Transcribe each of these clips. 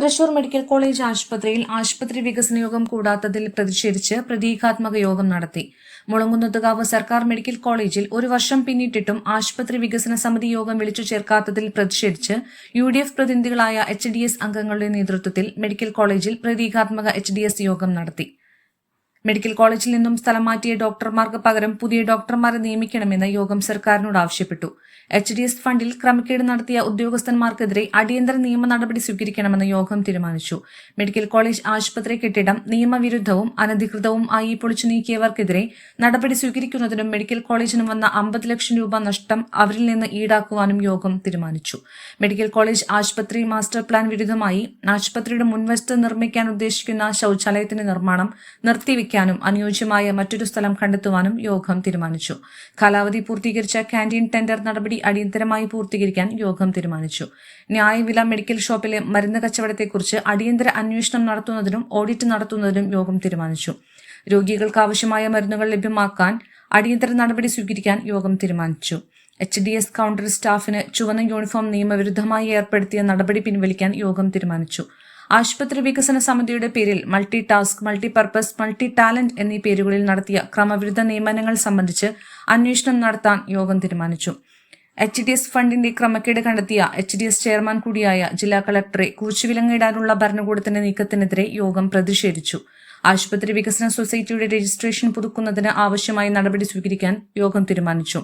Thrissur medical college ആശുപത്രിയിൽ ആശുപത്രി വികസന യോഗം കൂടാത്തതിൽ പ്രതിഷേധിച്ച് പ്രതീകാത്മക യോഗം നടത്തി. മുളങ്കുന്നത്തുകാവ് സർക്കാർ മെഡിക്കൽ കോളേജിൽ ഒരു വർഷം പിന്നിട്ടിട്ടും ആശുപത്രി വികസന സമിതി യോഗം വിളിച്ചു ചേർക്കാത്തതിൽ പ്രതിഷേധിച്ച് യു ഡി എഫ് പ്രതിനിധികളായ എച്ച് ഡി എസ് അംഗങ്ങളുടെ നേതൃത്വത്തിൽ മെഡിക്കൽ കോളേജിൽ പ്രതീകാത്മക എച്ച് ഡി എസ് യോഗം നടത്തി. മെഡിക്കൽ കോളേജിൽ നിന്നും സ്ഥലം മാറ്റിയ ഡോക്ടർമാർക്ക് പകരം പുതിയ ഡോക്ടർമാരെ നിയമിക്കണമെന്ന് യോഗം സർക്കാരിനോട് ആവശ്യപ്പെട്ടു. എച്ച് ഡി എസ് ഫണ്ടിൽ ക്രമക്കേട് നടത്തിയ ഉദ്യോഗസ്ഥന്മാർക്കെതിരെ അടിയന്തര നിയമ നടപടി സ്വീകരിക്കണമെന്ന് യോഗം തീരുമാനിച്ചു. മെഡിക്കൽ കോളേജ് ആശുപത്രി കെട്ടിടം നിയമവിരുദ്ധവും അനധികൃതവും ആയി പൊളിച്ചു നീക്കിയവർക്കെതിരെ നടപടി സ്വീകരിക്കുന്നതിനും മെഡിക്കൽ കോളേജിനും വന്ന അമ്പത് ലക്ഷം രൂപ നഷ്ടം അവരിൽ നിന്ന് ഈടാക്കുവാനും യോഗം തീരുമാനിച്ചു. മെഡിക്കൽ കോളേജ് ആശുപത്രി മാസ്റ്റർ പ്ലാൻ വിരുദ്ധമായി ആശുപത്രിയുടെ മുൻവശത്ത് നിർമ്മിക്കാൻ ഉദ്ദേശിക്കുന്ന ശൌചാലയത്തിന്റെ നിർമ്മാണം നിർത്തിവെക്കാനും അനുയോജ്യമായ മറ്റൊരു സ്ഥലം കണ്ടെത്തുവാനും യോഗം തീരുമാനിച്ചു. കാലാവധി പൂർത്തീകരിച്ച കാന്റീൻ ടെൻഡർ നടപടി അടിയന്തരമായി പൂർത്തീകരിക്കാൻ യോഗം തീരുമാനിച്ചു. ന്യായവില മെഡിക്കൽ ഷോപ്പിലെ മരുന്ന് കച്ചവടത്തെക്കുറിച്ച് അടിയന്തര അന്വേഷണം നടത്തുന്നതിനും ഓഡിറ്റ് നടത്തുന്നതിനും യോഗം തീരുമാനിച്ചു. രോഗികൾക്ക് ആവശ്യമായ മരുന്നുകൾ ലഭ്യമാക്കാൻ അടിയന്തര നടപടി സ്വീകരിക്കാൻ യോഗം തീരുമാനിച്ചു. എച്ച് ഡി എസ് കൗണ്ടർ സ്റ്റാഫിന് ചുവന്ന യൂണിഫോം നിയമവിരുദ്ധമായി ഏർപ്പെടുത്തിയ നടപടി പിൻവലിക്കാൻ യോഗം തീരുമാനിച്ചു. ആശുപത്രി വികസന സമിതിയുടെ പേരിൽ multi task multipurpose multi talent എന്നീ പേരുകളിൽ നടത്തിയ ക്രമവിരുദ്ധ നിയമനങ്ങൾ സംബന്ധിച്ച് അന്വേഷണം നടത്താൻ യോഗം തീരുമാനിച്ചു. എച്ച് ഡി എസ് ഫണ്ടിന്റെ ക്രമക്കേട് കണ്ടെത്തിയ എച്ച് ഡി എസ് ചെയർമാൻ കൂടിയായ ജില്ലാ കളക്ടറെ കൂച്ചുവിലങ്ങിടാനുള്ള ഭരണകൂടത്തിന്റെ നീക്കത്തിനെതിരെ യോഗം പ്രതിഷേധിച്ചു. ആശുപത്രി വികസന സൊസൈറ്റിയുടെ രജിസ്ട്രേഷൻ പുതുക്കുന്നതിന് ആവശ്യമായ നടപടി സ്വീകരിക്കാൻ യോഗം തീരുമാനിച്ചു.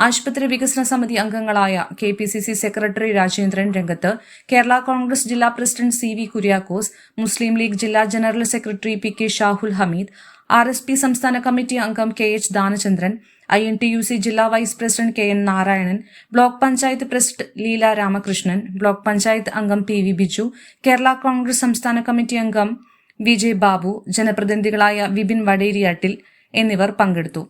ആശുപത്രി വികസന സമിതി അംഗങ്ങളായ K P C C secretary Rajendran രംഗത്ത് കേരള കോൺഗ്രസ് ജില്ലാ president C V Kuriakose Muslim League ജില്ലാ general secretary P K Shahul Hameed R S P സംസ്ഥാന കമ്മിറ്റി അംഗം K H Danachandran I N T U C ജില്ലാ vice president K N Narayanan block panchayat president Leela Ramakrishnan block panchayat അംഗം P V Biju Kerala Congress സംസ്ഥാന committee അംഗം വിജയ് ബാബു ജനപ്രതിനിധികളായ വിപിൻ വടേരിയാട്ടിൽ എന്നിവർ പങ്കെടുത്തു.